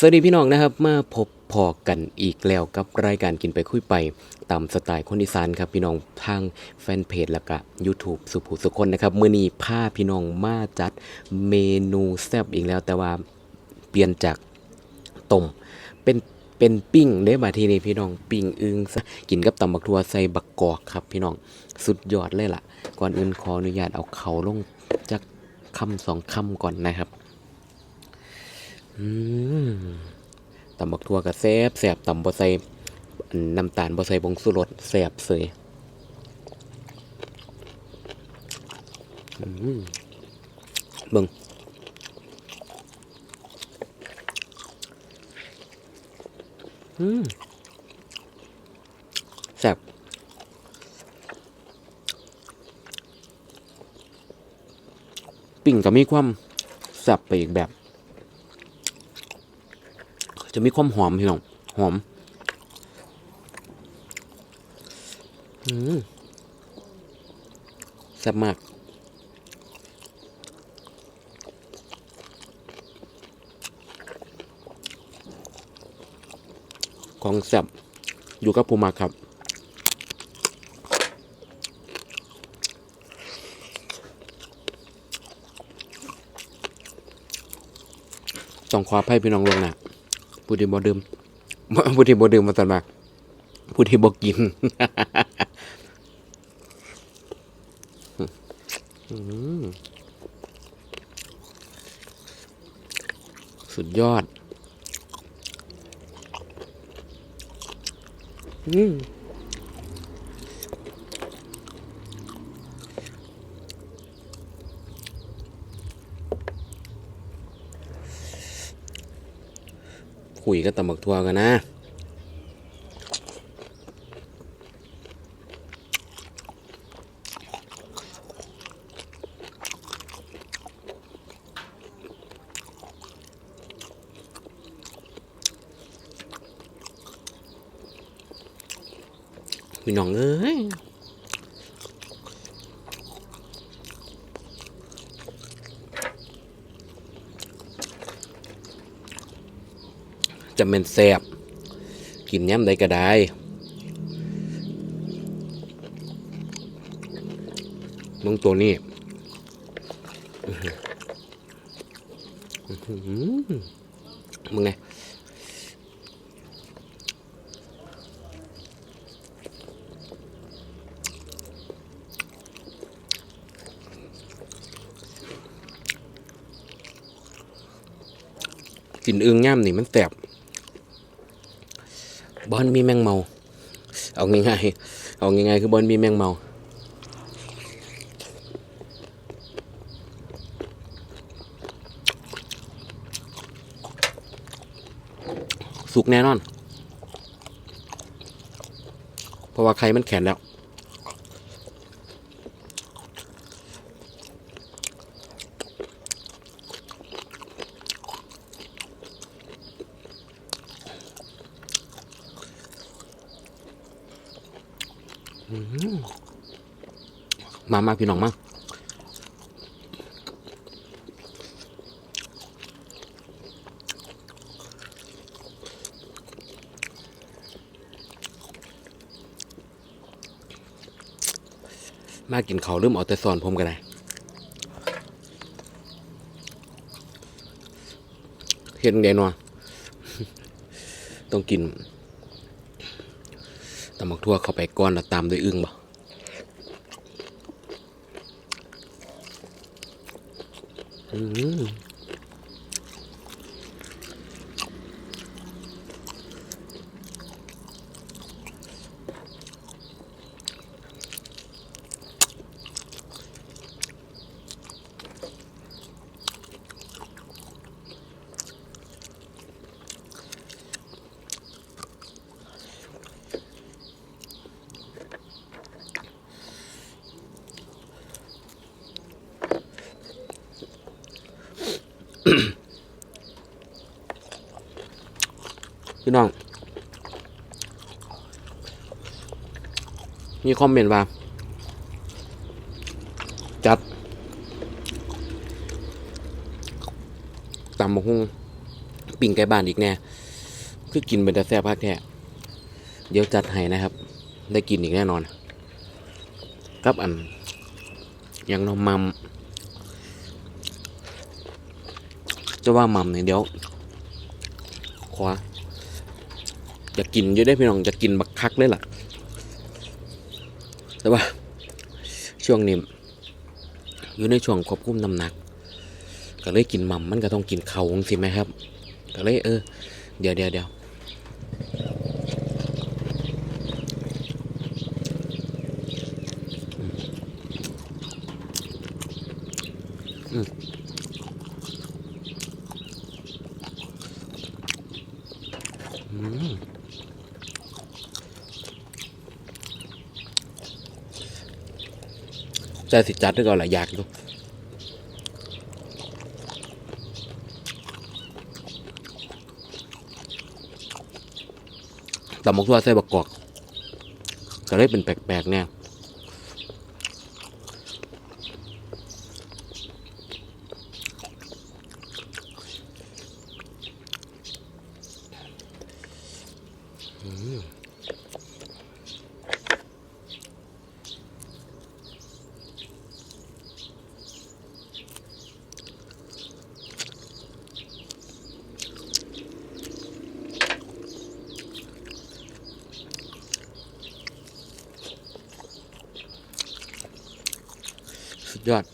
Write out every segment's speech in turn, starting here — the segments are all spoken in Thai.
สวัสดีพี่น้องนะครับมาพบพอกันอีกแล้วกับรายการกินไปคุยไปตามสไตล์คนอีสานครับพี่น้องทางแฟนเพจแล้วก็ YouTube สุภูสุคนนะครับมื้อนี้พาพี่น้องมาจัดเมนูแซ่บอีกแล้วแต่ว่าเปลี่ยนจากต้มเป็นเป็นปิ้งได้มาทีนี้พี่น้องปิ้งอึงกินกับตำบักทั่วใส่บักกอกครับพี่น้องสุดยอดเลยล่ะ ก่อนอื่นขออนุญาตเอาเขาลงจากคำสองคำก่อนนะครับ ตำบักทั่วกับแซบแซบตำบ่ใส่น้ำตาลบ่ใส่ผงสุรสแซบเสยเบิ่งแซบปิ่งก็มีความแซบไปอีกแบบ จะมีความหอมพี่น้องหอมอแซ่บมากของแซ่บอยู่กับภูมาครับต้องขออภัยพี่น้องลวงหนะ ผู้ที่บ่ดื่มผู้ที่บ่ดื่มมาตอนมาผู้ที่บ่กินสุดยอด อืม คุยกับตำบักทัวกันนะพี่น้องเอ้ย จะเป็นแซบกินย้ำใดก็ได้มึงตัวนี้มึงไงกินอึงง่ามนี่มันแสบ บอนมีแมงเมา เอาง่ายๆเอาง่ายๆคือบอนมีแมงเมาสุกแน่นอน เพราะว่าไข่มันแข็งแล้ว มามาพี่น้องมามากินเขาเริ่มเอาแต่ซอนผมกันเลยเฮ็ดจั่งใดนาะต้องกิน ตำบักทั่วเข้าไปก้อนแล้วตามด้วยอึ้งบ่อืม พี่น้อง มีคอมเมนต์ว่า จัดตำบักหุ่งปิ่งไก่บ้านอีกแน่คือกินเป็นแต่แซ่บพักแท้เดี๋ยวจัดให้นะครับ ได้กินอีกแน่นอนกับอันยังน้องมัมจะว่ามัมเนี่ยเดี๋ยว ขวา จะกินอยู่ได้พี่น้องจะกินบักคักเลยล่ะ แต่ว่า ช่วงนี้อยู่ในช่วงควบคุมน้ำหนัก ก็เลยกินมัมมันก็ต้องกินเขาสิไหมครับ ก็เลยเออ เดี๋ยวเดี๋ยวเดี๋ยวอืมอืม ใจสิจัดด้วยก็หลายอยากอยู่ตำมกตัวใส่บักกอกก็เลยเป็นแปลกๆเนี่ยอืม สุดยอด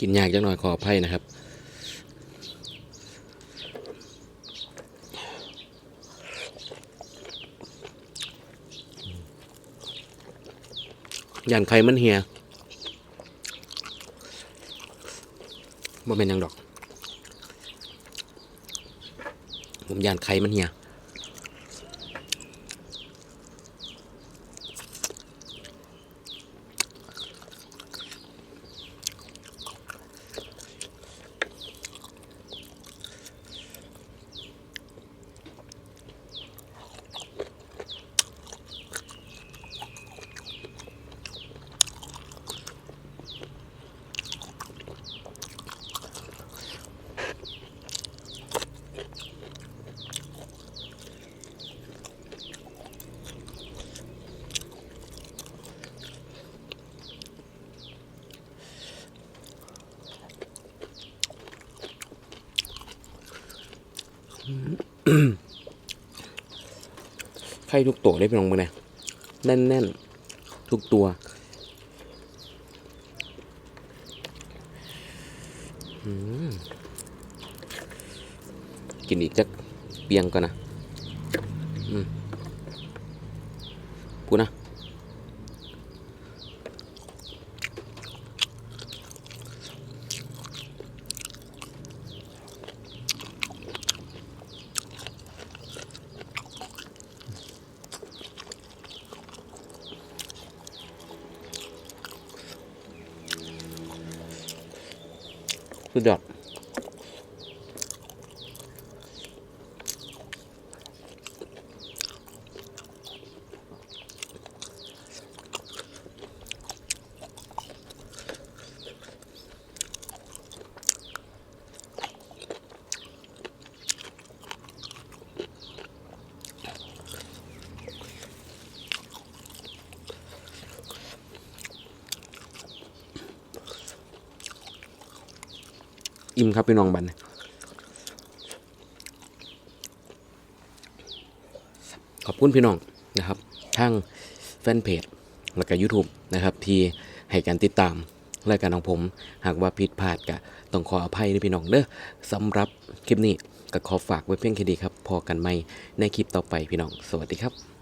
กินยากจังหน่อยขออภัยนะครับยันไข่มันเหียบ่เป็นยังดอก ผมยานไข่มันเหีย ไข่ทุกตัวได้เป็นลงมือนะแน่นๆ ทุกตัวกินอีกจักเปียงก่อนนะอืมกูนะ สุดยอด อิ่มครับพี่น้องบันขอบคุณพี่น้องนะครับทั้งแฟนเพจแล้วก็ YouTube นะครับ ที่ให้การติดตามรายการของผม หากว่าผิดพลาดก็ต้องขออภัยด้วยพี่น้องเด้อสำหรับคลิปนี้ก็ขอฝากไว้เพียงแค่นี้ครับ พอกันไหมในคลิปต่อไปพี่น้อง สวัสดีครับ